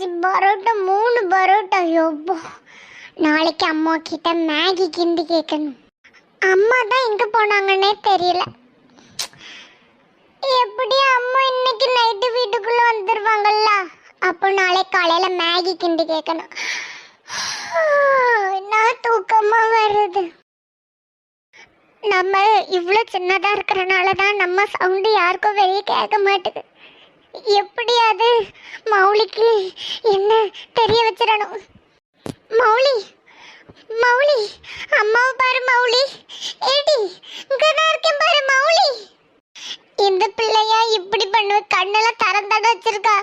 அஞ்சு பரோட்டா மூணு பரோட்டா. யோப்போ நாளைக்கு அம்மா கிட்ட மேகி கிண்டி கேட்கணும் அம்மா தான் எங்க போனாங்கன்னே தெரியல. எப்படி அம்மா இன்னைக்கு நைட்டு வீட்டுக்குள்ள வந்துருவாங்கல்ல. அப்போ நாளை காலையில மேகி கிண்டி கேட்கணும் நான் தூக்கமா வருது. நம்ம இவ்வளோ சின்னதாக இருக்கிறனால தான் நம்ம சவுண்டு யாருக்கும் வெளியே கேட்க மாட்டேங்குது எப்படியாவது மௌலிக்கு என்ன தெரிய வச்சிடணும்? மௌலி மௌலி அம்மாவை பாரு மௌலி. ஏடி இங்கதான் இருக்கேன் பாரு மௌலி. இந்த பிள்ளையா இப்படி பண்ணுவ? கண்ணெல்லாம் திறந்தாட வச்சிருக்கா.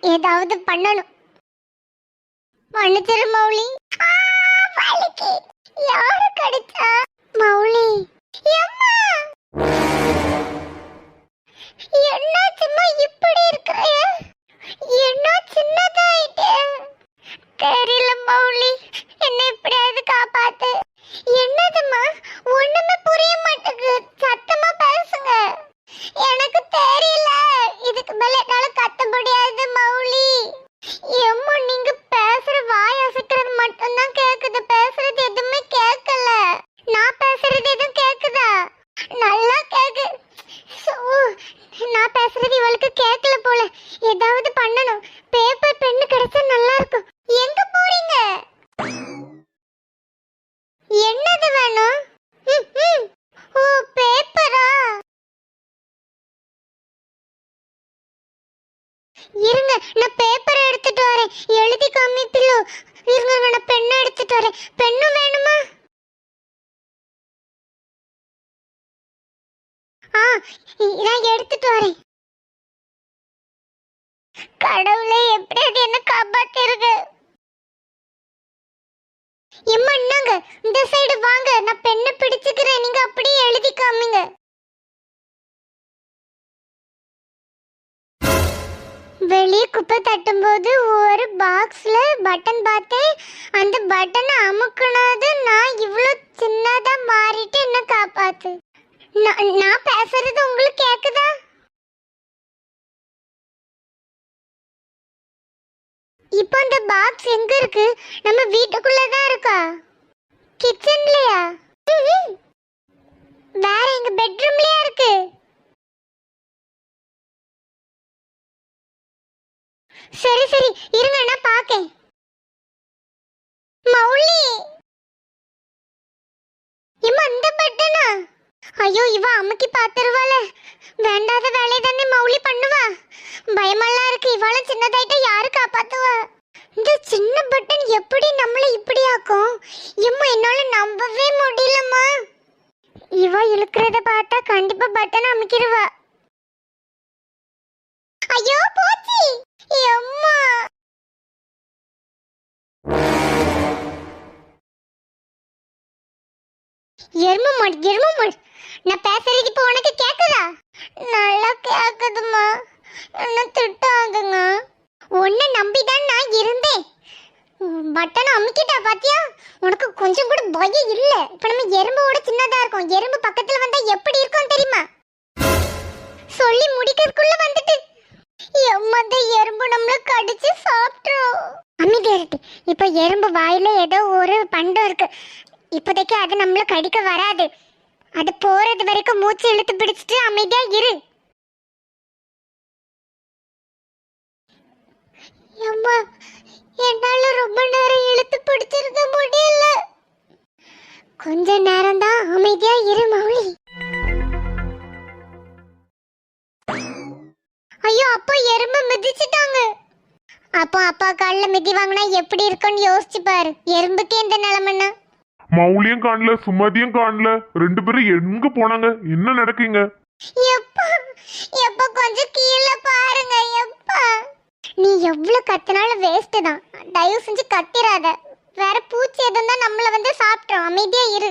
ஏதாவது பண்ணணும். மன்னிச்சிரு மௌலி. ஆ, யாரு கடிச்சா? மௌலி என்ன சும்மா இப்படி இருக்கிற என்ன சின்னதாயிட்டே? தெரியல மௌலி. என்ன எப்படியாவது காப்பாத்து. என்னதுமா ஒண்ணு புரிய மாட்டேங்குது சத்தமா பேசுங்க எனக்கு தெரியல இதுக்கு மேல என்னால கத்த முடியாது மௌலி எம்மா நீங்க பேசுற வாய் அசைக்கிறது மட்டும்தான் கேக்குது பேசுறது எதுவுமே கேட்கல நான் பேசுறது எதுவும் கேக்குதா நல்லா கேக்கு சோ, நான் பேசுறது இவளுக்கு கேட்கல போல ஏதாவது பண்ணணும் பேப்பர் பென்னு கிடைச்சா நல்லா இருக்கும் எங்க போறீங்க என்னது வேணும் ம், ம். ஓ பேப்பரா இருங்க நான் பேப்பர் எடுத்துட்டு வரேன் எழுதி காமிப்பில்லோ இருங்க நான் பெண்ணை எடுத்துட்டு வரேன் பெண்ணும் வேணுமா ஆ இ- நான் எடுத்துட்டு வரேன். கடவுளே எப்படியாவது என்ன காப்பாத்திருங்க எம்மா என்னங்க இந்த சைடு வாங்க. நான் பெண்ணை பிடிச்சுக்கிறேன். நீங்க அப்படியே எழுதி காமிங்க. வெளியே குப்பை தட்டும்போது ஒரு பாக்ஸ்ல பட்டன் பார்த்தேன் அந்த பட்டனை அமுக்குனது நான் இவ்வளோ சின்னதா மாறிட்டு என்ன காப்பாத்து? நான் நான் பேசுறது உங்களுக்கு கேக்குதா? இப்போ அந்த பாக்ஸ் எங்க இருக்கு? நம்ம வீட்டுக்குள்ள தான் இருக்கா கிச்சன்லயா வேற எங்க பெட்ரூம்லயா இருக்கு? சரி சரி. இருங்க நான் பாக்கேன். மௌலி இம்மா இந்த பட்டனா ஐயோ இவ அமுக்கி பாத்துருவாள வேண்டாத வேலையை தானே மௌலி பண்ணுவா. பயமெல்லாம் இருக்கு. இவாளும் சின்னதாயிட்ட யாரு காப்பாத்துவா? இந்த சின்ன பட்டன் எப்படி நம்மள இப்படி ஆக்கும்? எம்மா என்னால நம்பவே முடியலம்மா. இவ இழுக்கிறத பார்த்தா கண்டிப்பா பட்டன் அமுக்கிடுவா. ஐயோ போச்சு. எம்மா. எரும மாடு எரும மாடு. நான் பேசுறது இப்போ உனக்கு கேக்குதா? நல்லா கேக்குதுமா என்ன திட்டாதுங்க உன்னை நம்பிதான் நான் இருந்தேன். பட்டனை அமுக்கிட்டா பாத்தியா? உனக்கு கொஞ்சம் கூட பயம் இல்ல. இப்ப நம்ம எறும்போட சின்னதா இருக்கும். எறும்பு பக்கத்துல வந்தா எப்படி இருக்கும் தெரியுமா? சொல்லி முடிக்கிறதுக்குள்ள வந்துட்டு எம்மந்த எறும்பு நம்மள கடிச்சு சாப்பிட்டுரும் அமைதியா இருக்கு இப்ப எறும்பு வாயில ஏதோ ஒரு பண்டம் இருக்கு. இப்போதைக்கு அது நம்மள கடிக்க வராது. அது போறது வரைக்கும் மூச்சு இழுத்து பிடிச்சிட்டு அமைதியா இரு. அம்மா என்னால ரொம்ப நேரம் இழுத்து பிடிச்சிருக்க முடியல. கொஞ்ச நேரம் தான் அமைதியா இரு மௌலி. ஐயோ அப்பா எறும்பு மிதிச்சிட்டாங்க. அப்போ அப்பா காலில் மிதி வாங்கினா எப்படி இருக்கும்னு யோசிச்சு பாரு. எறும்புக்கு எந்த நிலமன்னா. மௌலியும் காணல சுமதியும் காணல. ரெண்டு பேரும் எங்க போனாங்க? என்ன நடக்குங்க? எப்பா கொஞ்சம் கீழே பாருங்க எப்பா. நீ எவ்வளவு கத்தினாலும் வேஸ்ட் தான். தயவு செஞ்சு கத்திராத. வேற பூச்சி எதுவும் தான் நம்மள வந்து சாப்பிட்டோம் அமைதியா இரு.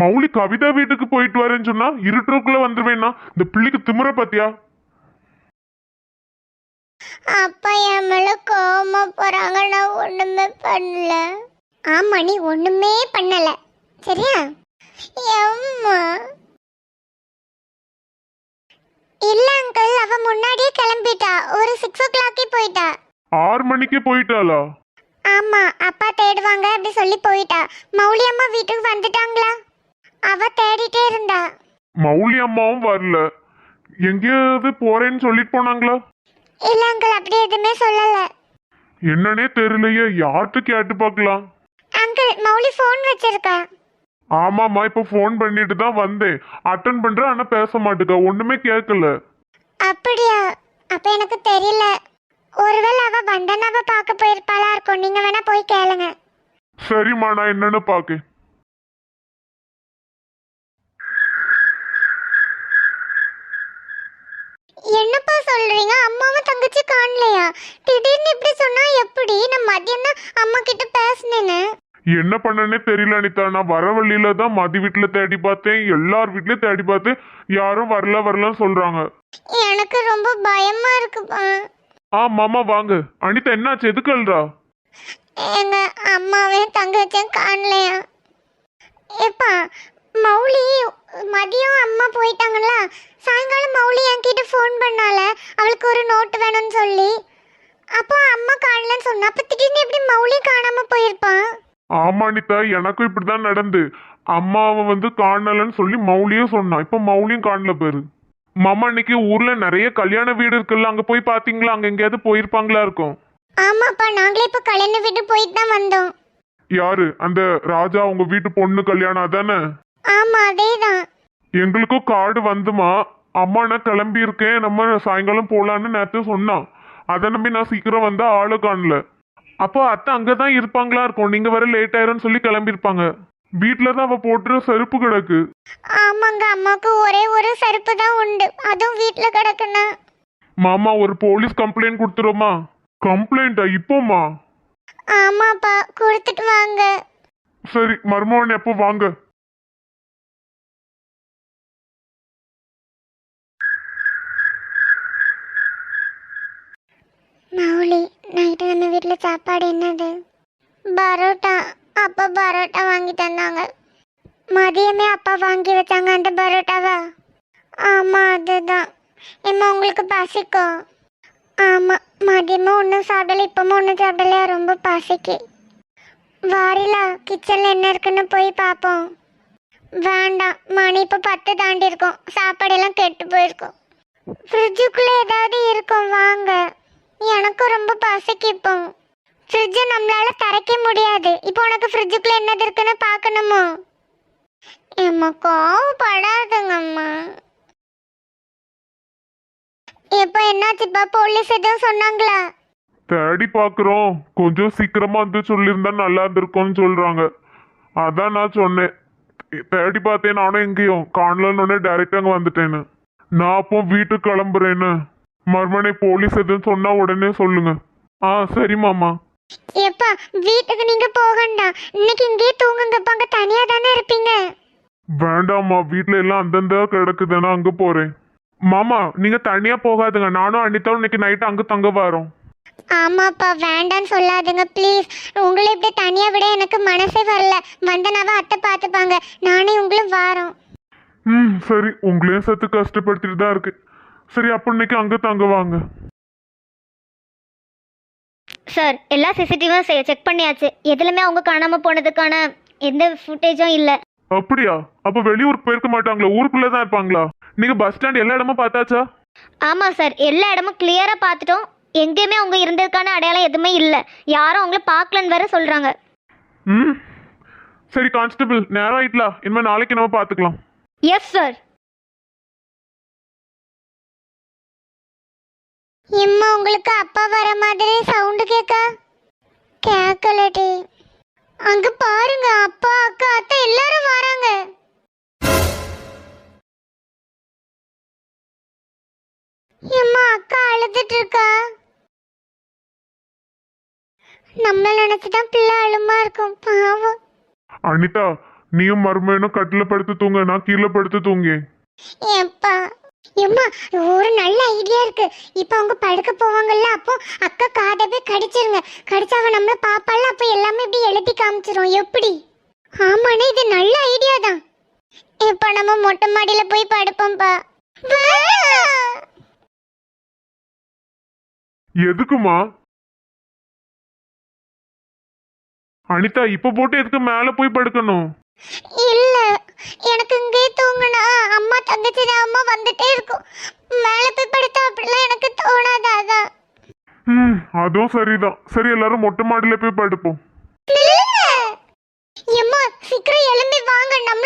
மௌலி கவிதா வீட்டுக்கு போயிட்டு வரேன்னு சொன்னா இருட்டுக்குள்ள வந்துருவேன்னா இந்த பிள்ளைக்கு திமிர பாத்தியா? அப்பா என் மேல கோவமா போறாங்க. நான் ஒண்ணுமே பண்ணல. ஆமா நீ ஒண்ணுமே பண்ணல. சரியா? எம்மா. இல்ல அங்கிள் அவ முன்னாடியே கிளம்பிட்டா. ஒரு சிக்ஸ் ஓ கிளாக்கே போயிட்டா. ஆறு மணிக்கு போயிட்டாளா? ஆமா அப்பா தேடுவாங்க அப்படி சொல்லி போயிட்டா. மௌலி அம்மா வீட்டுக்கு வந்துட்டாங்களா? அவ தேடிட்டே இருந்தா. மௌலி அம்மாவும் வரல. எங்கேயாவது போறேன்னு சொல்லிட்டு போனாங்களா? இல்ல அங்கிள் அப்படி எதுவுமே சொல்லல. என்னன்னே தெரியலையே. யார்கிட்ட கேட்டு பார்க்கலாம். அங்கிள் மௌலி ஃபோன் வச்சிருக்கா? ஆமாம்மா இப்போ ஃபோன் பண்ணிட்டு தான் வந்தேன். அட்டன் பண்றேன் ஆனா பேச மாட்டுக்கா. ஒண்ணுமே கேட்கல. அப்படியா? அப்ப எனக்கு தெரியல. ஒருவேளை அவ வந்தனாவ பார்க்க போயிருப்பாளா இருக்கும். நீங்க வேணா போய் கேளுங்க. சரிம்மா நான் என்னன்னு பாக்க என்னப்பா சொல்றீங்க? அம்மாவும் தங்கச்சி காணலையா? திடீர்னு இப்படி சொன்னா எப்படி? நான் மதியம் தான் அம்மா கிட்ட பேசினேன்னு என்ன பண்ணனே தெரியல அனிதா. நான் வர வழியில தான் மதி வீட்டுல தேடி பார்த்தேன். எல்லார் வீட்லயும் தேடி பார்த்தேன். யாரும் வரல வரலன்னு சொல்றாங்க. எனக்கு ரொம்ப பயமா இருக்குப்பா. ஆ மாமா வாங்க. அனிதா என்னாச்சு? எதுக்கு அழுறா? எங்க அம்மாவையும் தங்கச்சியும் காணலையா? எப்பா மௌலி மதியம் அம்மா போயிட்டாங்கல்ல? சாயங்காலம் மௌலி என்கிட்ட ஃபோன் பண்ணால. அவளுக்கு ஒரு நோட்டு வேணும்னு சொல்லி. அப்போ அம்மா காணலன்னு சொன்னா. அப்ப திடீர்னு எப்படி மௌலி காணாம போயிருப்பான் ஆமா அனிதா எனக்கும் இப்படிதான் நடந்து. அம்மாவை வந்து காணலன்னு சொல்லி மௌலியும் சொன்னான். இப்ப மௌலியும் காணல பேரு. மாமா இன்னைக்கு ஊர்ல நிறைய கல்யாண வீடு இருக்குல்ல அங்க போய் பாத்தீங்களா? அங்க எங்கேயாவது போயிருப்பாங்களா இருக்கும்? ஆமாப்பா நாங்களே இப்ப கல்யாண வீட்டு போயிட்டு தான் வந்தோம். யாரு? அந்த ராஜா உங்க வீட்டு பொண்ணு கல்யாணம் அதானே? ஆமா அதேதான். எங்களுக்கும் கார்டு வந்துமா? அம்மா நான் கிளம்பி இருக்கேன் நம்ம சாயங்காலம் போலான்னு நேத்து சொன்னான். அதை நம்பி நான் சீக்கிரம் வந்தா ஆளு காணல. அப்போ அத்தை அங்கதான் இருப்பாங்களா இருக்கும். நீங்க வர லேட் ஆயிரும்னு சொல்லி கிளம்பியிருப்பாங்க. வீட்டுல தான் அவ போட்டுற செருப்பு கிடக்கு. ஆமாங்க அம்மாவுக்கு ஒரே ஒரு செருப்பு தான் உண்டு. அதுவும் வீட்டுல கிடக்குன்னு. மாமா ஒரு போலீஸ் கம்ப்ளைண்ட் கொடுத்துருமா கம்ப்ளைண்டா இப்போமா ஆமாப்பா கொடுத்துட்டு வாங்க. சரி மருமகன் எப்போ வாங்க? மௌலி நைட்டு நம்ம வீட்டில் சாப்பாடு என்னது? பரோட்டா. அப்பா பரோட்டா வாங்கி தந்தாங்க. மதியமே அப்பா வாங்கி வச்சாங்க அந்த பரோட்டாவா. ஆமாம் அதுதான். ஏம்மா உங்களுக்கு பசிக்கும் ஆமாம் மதியமும் ஒன்றும் சாப்பிடல இப்போமும் ஒன்றும் சாப்பிடலையா? ரொம்ப பசிக்கு. வாரிலா கிச்சனில் என்ன இருக்குன்னு போய் பார்ப்போம் வேண்டாம் மணி இப்போ பத்து தாண்டி இருக்கும். சாப்பாடெல்லாம் கெட்டு போயிருக்கும். ஃப்ரிட்ஜுக்குள்ளே ஏதாவது இருக்கும் வாங்க. எனக்கும் ரொம்ப பசிக்கு இப்போ. ஃப்ரிட்ஜை நம்மளால திறக்க முடியாது. இப்போ உனக்கு ஃப்ரிட்ஜுக்குள்ள என்னது இருக்குன்னு பார்க்கணுமோ? ஏம்மா கோவப்படாதுங்கம்மா. இப்போ என்னாச்சுப்பா போலீஸ் எதுவும் சொன்னாங்களா? தேடி பாக்குறோம் கொஞ்சம் சீக்கிரமா வந்து சொல்லியிருந்தா நல்லா இருந்திருக்கும்னு சொல்றாங்க. அதான் நான் சொன்னேன். தேடி பார்த்தேன் நானும் எங்கேயும். காணலன்னு உடனே டைரக்டா அங்க வந்துட்டேன்னு. நான் அப்போ வீட்டுக்கு கிளம்புறேன்னு. மறுமணி போலீஸ் எதுவும் சொன்னா உடனே சொல்லுங்க. ஆ சரி மாமா. எப்பா வீட்டுக்கு நீங்க போகண்டா. இன்னைக்கு இங்கேயே தூங்குங்கப்பா அங்க தனியா தானே இருப்பீங்க. வேண்டாம்மா வீட்ல எல்லாம் அந்தந்த கிடக்குதுன்னா அங்க போறேன். மாமா நீங்க தனியா போகாதுங்க. நானும் அனிதாவும் இன்னைக்கு நைட்டு அங்க தங்க வரோம். ஆமாப்பா வேண்டான்னு சொல்லாதுங்க ப்ளீஸ் உங்களை இப்படி தனியா விட எனக்கு மனசே வரல. வந்தனாவா அத்தை பார்த்துப்பாங்க. நானே உங்களும் வாரோம். ம் சரி. உங்களையும் சேர்த்து கஷ்டப்படுத்திட்டு தான் இருக்கு சரி அப்போ இன்னைக்கு அங்க தங்க வாங்க. சார் எல்லா சிசிடிவியும் செக் பண்ணியாச்சு. எதுலையுமே அவங்க காணாமல் போனதுக்கான எந்த ஃபுட்டேஜும் இல்லை. அப்படியா? அப்ப வெளியூருக்கு போயிருக்க மாட்டாங்களா? ஊருக்குள்ள தான் இருப்பாங்களா? நீங்க பஸ் ஸ்டாண்ட் எல்லா இடமும் பார்த்தாச்சா? ஆமாம் சார் எல்லா இடமும் கிளியராக பார்த்துட்டோம். எங்கேயுமே அவங்க இருந்ததுக்கான அடையாளம் எதுவுமே இல்லை. யாரும் அவங்கள பார்க்கலன்னு வேற சொல்கிறாங்க ம். சரி கான்ஸ்டபிள் நேரம் ஆயிட்டலா. இனிமே நாளைக்கு நம்ம பார்த்துக்கலாம். எஸ் சார் எம்மா உங்களுக்கு அப்பா வர மாதிரி சவுண்டு கேட்க கேட்கலடி அங்க பாருங்க அப்பா அக்கா அத்தை எல்லாரும் வராங்க. எம்மா அக்கா அழுதுட்டு இருக்கா நம்மள நினைச்சுதான் பிள்ளை அழுமா இருக்கும் பாவம். அனிதா நீயும் மருமையனும் கட்டில படுத்து தூங்க நான் கீழே படுத்து தூங்கி எப்பா எம்மா ஒரு நல்ல ஐடியா இருக்கு. இப்ப அவங்க படுக்க போவாங்கல்ல அப்போ அக்கா காதவே கடிச்சிருங்க. கடிச்சு அவன் நம்மள பாப்பால அப்போ எல்லாமே இப்படி எழுதி காமிச்சிரும். எப்படி? ஆமாண்ணே இது நல்ல ஐடியா தான். இப்போ நம்ம மொட்டை மாடியில போய் படுப்போம்ப்பா எதுக்குமா? அனிதா இப்ப போட்டு எதுக்கு மேல போய் படுக்கணும்? இல்ல எனக்கு இங்கே தூங்கினா அம்மா தங்கச்சி அம்மா வந்துட்டே இருக்கும். மேலே போய் படுத்தா அப்படிலாம் எனக்கு தோணாது அதான். ம் அதுவும் சரிதான். சரி எல்லாரும் மொட்டை மாடியில போய் படுப்போம். எம்மா சீக்கிரம் எழும்பி வாங்க. நம்மள